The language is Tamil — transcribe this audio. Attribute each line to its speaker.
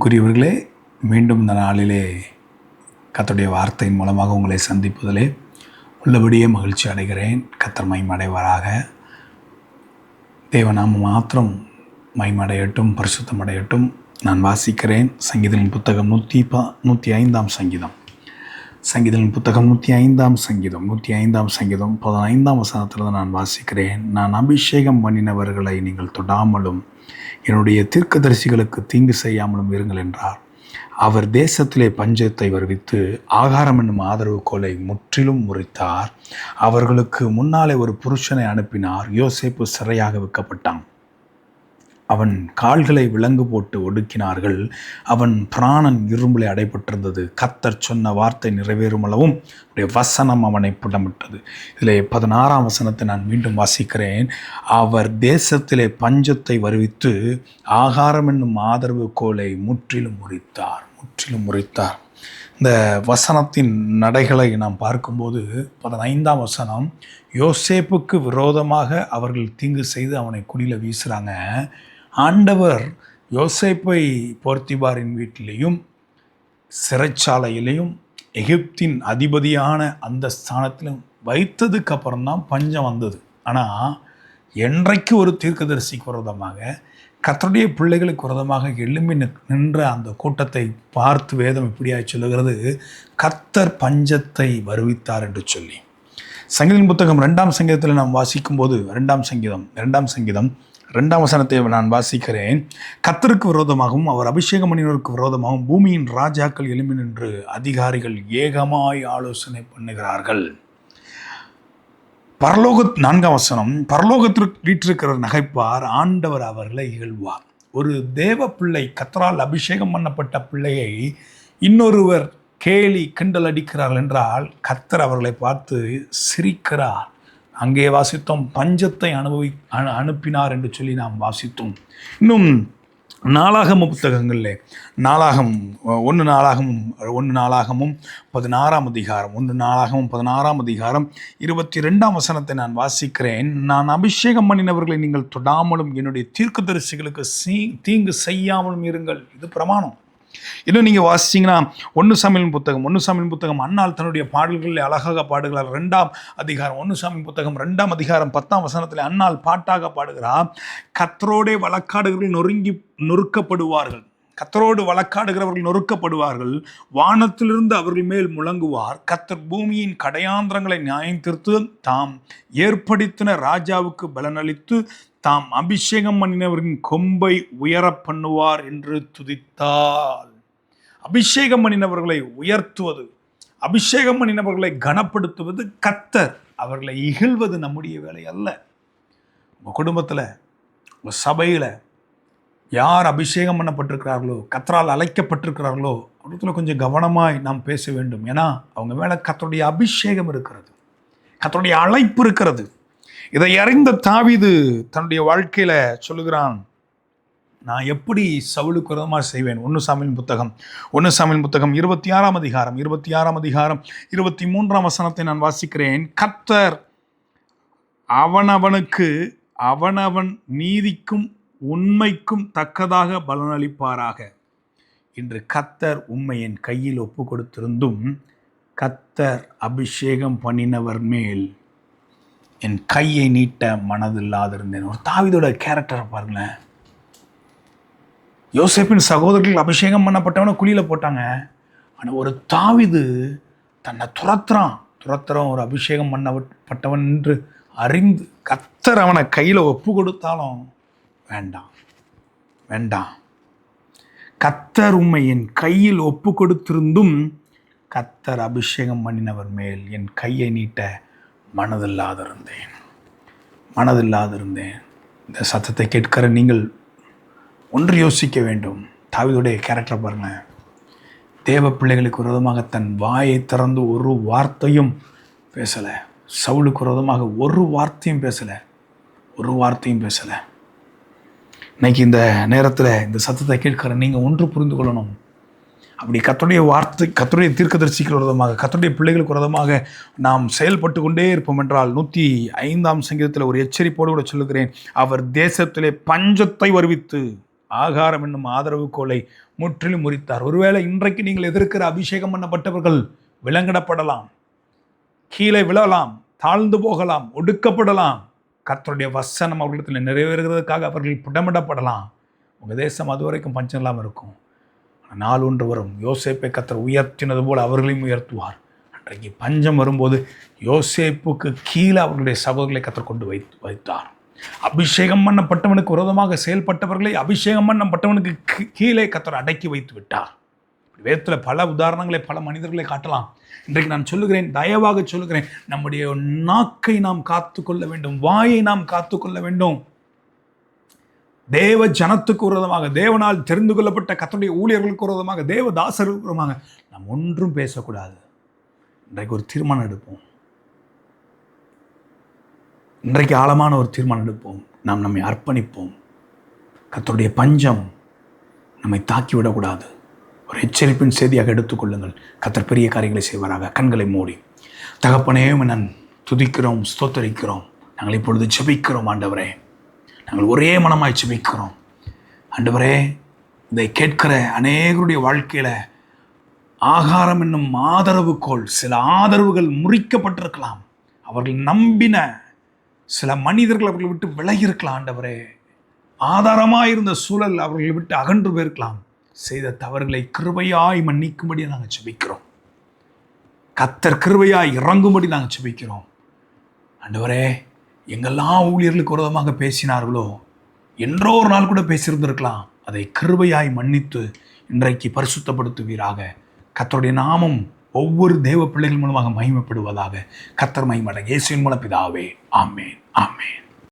Speaker 1: அன்புக்குரியவர்களே மீண்டும் இந்த நாளிலே கத்துடைய வார்த்தையின் மூலமாக உங்களை சந்திப்பதிலே உள்ளபடியே மகிழ்ச்சி அடைகிறேன். கத்தர் மைமடைவாராக தேவநாம மாத்திரம் மைமடையட்டும் பரிசுத்தமடையட்டும் நான் வாசிக்கிறேன் சங்கீதங்களின் புத்தகம் நூற்றி பா நூற்றி ஐந்தாம் சங்கீதம். சங்கீதங்களின் புத்தகம் நூற்றி ஐந்தாம் சங்கீதம் நூற்றி ஐந்தாம் சங்கீதம் பதினைந்தாம் வசனத்தில் நான் வாசிக்கிறேன். நான் அபிஷேகம் பண்ணினவர்களை நீங்கள் தொடாமலும் என்னுடைய தீர்க்கதரிசிகளுக்கு தீங்கு செய்யாமலும் இருங்கள் என்றார். அவர் தேசத்திலே பஞ்சத்தை வருவித்து ஆகாரம் என்னும் ஆதரவு கோலை முற்றிலும் முறித்தார். அவர்களுக்கு முன்னாலே ஒரு புருஷனை அனுப்பினார். யோசேப்பு சிறையாக விற்கப்பட்டான். அவன் கால்களை விலங்கு போட்டு ஒடுக்கினார்கள். அவன் பிராணன் இரும்புலை அடைபட்டிருந்தது. கத்தர் சொன்ன வார்த்தை நிறைவேறும் அளவும் வசனம் அவனை புடமிட்டது இதிலே பதினாறாம் வசனத்தை நான் மீண்டும் வாசிக்கிறேன். அவர் தேசத்திலே பஞ்சத்தை வருவித்து ஆகாரம் என்னும் ஆதரவு கோலை முற்றிலும் முறித்தார். முற்றிலும் முறித்தார். இந்த வசனத்தின் நடைகளை நாம் பார்க்கும்போது பதினைந்தாம் வசனம் யோசேப்புக்கு விரோதமாக அவர்கள் தீங்கு செய்து அவனை குடியில் வீசுகிறாங்க ஆண்டவர் யோசேப்பை போர்த்திபாரின் வீட்டிலையும் சிறைச்சாலையிலையும் எகிப்தின் அதிபதியான அந்த ஸ்தானத்திலும் வைத்ததுக்கு அப்புறம்தான் பஞ்சம் வந்தது. ஆனால் என்றைக்கு ஒரு தீர்க்கதரிசிக்கு விரதமாக கத்தருடைய பிள்ளைகளுக்கு விரதமாக எழும்பி நின்ற அந்த கூட்டத்தை பார்த்து வேதம் இப்படியாய் சொல்லுகிறது கத்தர் பஞ்சத்தை வருவித்தார் என்று சொல்லி. சங்கீதம் புத்தகம் ரெண்டாம் சங்கீதத்தில் நாம் வாசிக்கும்போது ரெண்டாம் சங்கீதம் ரெண்டாம் சங்கீதம் ரெண்டாம் வசனத்தை நான் வாசிக்கிறேன். கத்தருக்கு விரோதமாகவும் அவர் அபிஷேகம் பண்ணினருக்கு விரோதமாகவும் பூமியின் ராஜாக்கள் எழும்பி நின்று அதிகாரிகள் ஏகமாய் ஆலோசனை பண்ணுகிறார்கள். பரலோக நான்காம் வசனம் பரலோகத்திற்கு வீற்றிருக்கிற நகைப்பார் ஆண்டவர் அவர்களை இகழ்வார். ஒரு தேவ பிள்ளை கத்தரால் அபிஷேகம் பண்ணப்பட்ட பிள்ளையை இன்னொருவர் கேலி கிண்டல் அடிக்கிறார்கள் என்றால் கத்தர் அவர்களை பார்த்து சிரிக்கிறார். அங்கே வாசித்தோம் பஞ்சத்தை அனுபவி அனு அனுப்பினார் என்று சொல்லி நாம் வாசித்தோம். இன்னும் நாளாகம புத்தகங்களில் நாளாகம் ஒன்று நாளாகமும் ஒன்று நாளாகமும் பதினாறாம் அதிகாரம் ஒன்று நாளாகமும் பதினாறாம் அதிகாரம் இருபத்தி ரெண்டாம் வசனத்தை நான் வாசிக்கிறேன். நான் அபிஷேகம் பண்ணினவர்களை நீங்கள் தொடாமலும் என்னுடைய தீர்க்கதரிசிகளுக்கு சீ தீங்கு செய்யாமலும் இருங்கள். இது பிரமாணம். இன்னும் நீங்கள் வாசிச்சீங்கன்னா ஒன்று சமையல் புத்தகம் ஒன்று சமையல் புத்தகம் அண்ணால் தன்னுடைய பாடல்களில் அழகாக பாடுகிறார். ரெண்டாம் அதிகாரம் ஒன்று சமையல் புத்தகம் ரெண்டாம் அதிகாரம் பத்தாம் வசனத்தில் அண்ணால் பாட்டாக பாடுகிறார். கத்தரோடே வழக்காடுகளில் நொறுங்கி நொறுக்கப்படுவார்கள். கத்தரோடு வழக்காடுகிறவர்கள் நொறுக்கப்படுவார்கள். வானத்திலிருந்து அவர்கள் மேல் முழங்குவார். கத்தர் பூமியின் கடையாந்திரங்களை நியாயம் தீர்த்து தாம் ஏற்படுத்தின ராஜாவுக்கு பலனளித்து தாம் அபிஷேகம் பண்ணினவரின் கொம்பை உயரப் பண்ணுவார் என்று துதித்தால். அபிஷேகம் பண்ணினவர்களை உயர்த்துவது அபிஷேகம் பண்ணினவர்களை கனப்படுத்துவது கத்தர் அவர்களை இகழ்வது நம்முடைய வேலை அல்ல. உங்கள் குடும்பத்தில் உங்கள் சபையில் யார் அபிஷேகம் பண்ணப்பட்டிருக்கிறார்களோ கத்தரால் அழைக்கப்பட்டிருக்கிறார்களோ இடத்துல கொஞ்சம் கவனமாய் நாம் பேச வேண்டும். ஏன்னா அவங்க மேலே கத்தருடைய அபிஷேகம் இருக்கிறது. கத்தருடைய அழைப்பு இருக்கிறது. இதை அறிந்த தாவிது தன்னுடைய வாழ்க்கையில் சொல்லுகிறான் நான் எப்படி சவுளுக்கு விரதமாக செய்வேன்? ஒன்று சாமியின் புத்தகம். ஒன்று சாமியின் புத்தகம் இருபத்தி ஆறாம் அதிகாரம் இருபத்தி ஆறாம் அதிகாரம் இருபத்தி மூன்றாம் வசனத்தை நான் வாசிக்கிறேன். கத்தர் அவனவனுக்கு அவனவன் நீதிக்கும் உண்மைக்கும் தக்கதாக பலனளிப்பாராக. இன்று கத்தர் உண்மையின் கையில் ஒப்பு கொடுத்திருந்தும் கத்தர் அபிஷேகம் பண்ணினவர் மேல் என் கையை நீட்ட மனதில்லாதிருந்தேன். ஒரு தாவிதோட கேரக்டரை பாருங்களேன். யோசேப்பின் சகோதரர்கள் அபிஷேகம் பண்ணப்பட்டவனை குழியில் போட்டாங்க. ஆனால் ஒரு தாவிது தன்னை துரத்துறான். துரத்துறான் ஒரு அபிஷேகம் பண்ணப்பட்டவன் என்று அறிந்து கத்தர் அவனை கையில் ஒப்பு கொடுத்தாலும் வேண்டாம். வேண்டாம். கத்தர் உம்மை என் கையில் ஒப்பு கொடுத்திருந்தும் கத்தர் அபிஷேகம் பண்ணினவர் மேல் என் கையை நீட்ட மனதில்லாதிருந்தேன். மனதில்லாதிருந்தேன். இந்த சத்தத்தை கேட்கிற நீங்கள் ஒன்று யோசிக்க வேண்டும். தாவிதுடைய கேரக்டரை பாருங்கள் தேவ பிள்ளைகளுக்கு விரோதமாக தன் வாயை திறந்து ஒரு வார்த்தையும் பேசலை. சவுளுக்கு விரோதமாக ஒரு வார்த்தையும் பேசலை. ஒரு வார்த்தையும் பேசலை. இன்னைக்கு இந்த நேரத்தில் இந்த சத்தத்தை கேட்கிற நீங்கள் ஒன்று புரிந்து கொள்ளணும். அப்படி கத்துடைய வார்த்தை கத்தனுடைய தீர்க்கதரிசிக்கு விரதமாக கத்துடைய பிள்ளைகளுக்கு விரதமாக நாம் செயல்பட்டு கொண்டே இருப்போம் என்றால் நூற்றி ஐந்தாம் சங்கீதத்தில் ஒரு எச்சரிப்போடு கூட சொல்லுகிறேன். அவர் தேசத்திலே பஞ்சத்தை வருவித்து ஆகாரம் என்னும் ஆதரவு கோலை முற்றிலும் முறித்தார். ஒருவேளை இன்றைக்கு நீங்கள் எதிர்க்கிற அபிஷேகம் பண்ணப்பட்டவர்கள் விலங்கிடப்படலாம் கீழே விழலாம் தாழ்ந்து போகலாம் ஒடுக்கப்படலாம் கர்த்தருடைய வசனம் அவர்களிடத்தில் நிறைவேறுகிறதுக்காக அவர்கள் புடமிடப்படலாம். உங்கள் தேசம் அது வரைக்கும் பஞ்சம் இல்லாமல் இருக்கும். ஆனால் நாள் ஒன்று வரும். யோசேப்பை கத்தர் உயர்த்தினது போல் அவர்களையும் உயர்த்துவார். அன்றைக்கு பஞ்சம் வரும்போது யோசேப்புக்கு கீழே அவர்களுடைய சகோதரர்களை கத்தர் கொண்டு வைத்து வைத்தார். அபிஷேகம் பண்ணப்பட்டவனுக்கு விரோதமாக செயல்பட்டவர்களை அபிஷேகம் பண்ணப்பட்டவனுக்கு கீ- கீழே கத்தர் அடக்கி வைத்து விட்டார். வேதத்தில் பல உதாரணங்களை பல மனிதர்களை காட்டலாம். இன்றைக்கு நான் சொல்லுகிறேன் தயவாக சொல்லுகிறேன் நம்முடைய நாக்கை நாம் காத்து கொள்ள வேண்டும் வாயை நாம் காத்து கொள்ள வேண்டும். தேவ ஜனத்துக்கு விரோதமாக தேவனால் தெரிந்து கொள்ளப்பட்ட கத்தனுடைய ஊழியர்களுக்கு விரோதமாக தேவ தாசர்களுக்கு விரோதமாக நாம் ஒன்றும் பேசக்கூடாது. இன்றைக்கு ஒரு தீர்மானம் எடுப்போம். இன்றைக்கு ஆழமான ஒரு தீர்மானம் எடுப்போம். நாம் நம்மை அர்ப்பணிப்போம். கத்தருடைய பஞ்சம் நம்மை தாக்கி விடக்கூடாது ஒரு எச்சரிப்பின் செய்தியாக எடுத்துக்கொள்ளுங்கள் கத்தர் பெரிய காரியங்களை செய்வாராக. கண்களை மூடி. தகப்பனையும் நான் துதிக்கிறோம் ஸ்தோத்தரிக்கிறோம். நாங்கள் இப்பொழுது ஜெபிக்கிறோம் ஆண்டவரே. நாங்கள் ஒரே மனமாய் ஜெபிக்கிறோம். ஆண்டவரே இதை கேட்கிற அநேகருடைய வாழ்க்கையில் ஆகாரம் என்னும் ஆதரவுக்கோள் சில ஆதரவுகள் முறிக்கப்பட்டிருக்கலாம். அவர்கள் நம்பின சில மனிதர்கள் அவர்களை விட்டு விலகி இருக்கலாம் ஆண்டவரே. ஆதாரமாக இருந்த சூழல் அவர்களை விட்டு அகன்று போயிருக்கலாம். செய்த தவறுகளை கிருபையாய் மன்னிக்கும்படி நாங்கள் செபிக்கிறோம் கத்தர் கிருபையாய் இறங்கும்படி நாங்கள் செபிக்கிறோம் ஆண்டவரே எங்கெல்லாம் ஊழியர்களுக்கு விரோதமாக பேசினார்களோ என்றோ ஒரு நாள் கூட பேசியிருந்திருக்கலாம். அதை கிருபையாய் மன்னித்து இன்றைக்கு பரிசுத்தப்படுத்துவீராக. கத்தருடைய நாமம் ஒவ்வொரு தெய்வ பிள்ளைகள் மூலமாக மகிமைப்படுவதாக கத்தர் மகிமட இயேசுவின் மூலம் பிதாவே ஆமேன் ஆமேன்.